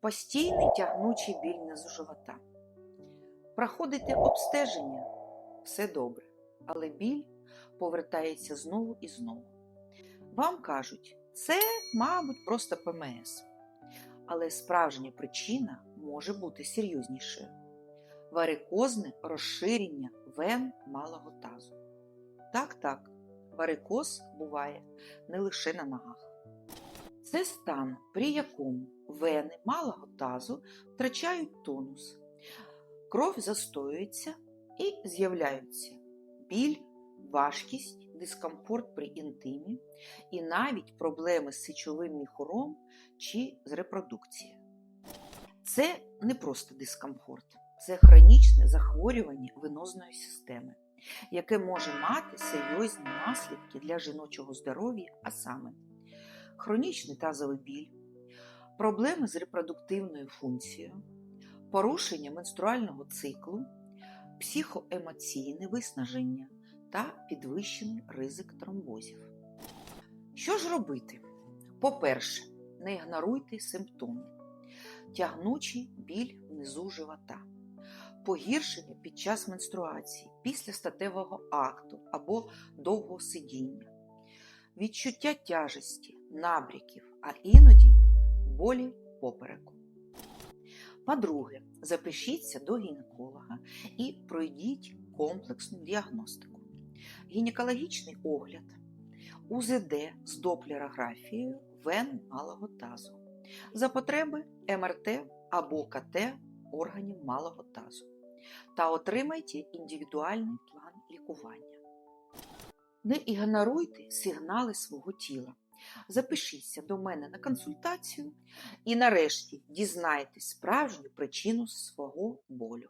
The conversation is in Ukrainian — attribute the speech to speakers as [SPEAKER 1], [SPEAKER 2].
[SPEAKER 1] Постійний тягнучий біль низу живота. Проходите обстеження, все добре, але біль повертається знову і знову. Вам кажуть, це, мабуть, просто ПМС. Але справжня причина може бути серйознішою варикозне розширення вен малого тазу. Так, так, варикоз буває не лише на ногах. Це стан, при якому вени малого тазу втрачають тонус, кров застоюється і з'являються біль, важкість, дискомфорт при інтимі і навіть проблеми з сечовим міхуром чи з репродукцією. Це не просто дискомфорт, це хронічне захворювання венозної системи, яке може мати серйозні наслідки для жіночого здоров'я, а саме хронічний тазовий біль, проблеми з репродуктивною функцією, порушення менструального циклу, психоемоційне виснаження та підвищений ризик тромбозів. Що ж робити? По-перше, не ігноруйте симптоми, тягнучий біль внизу живота, погіршення під час менструації, після статевого акту або довгого сидіння, відчуття тяжесті, набряків, а іноді болі попереку. По-друге, запишіться до гінеколога і пройдіть комплексну діагностику. Гінекологічний огляд, УЗД з доплерографією вен малого тазу, за потреби МРТ або КТ органів малого тазу та отримайте індивідуальний план лікування. Не ігноруйте сигнали свого тіла. Запишіться до мене на консультацію і нарешті дізнайтесь справжню причину свого болю.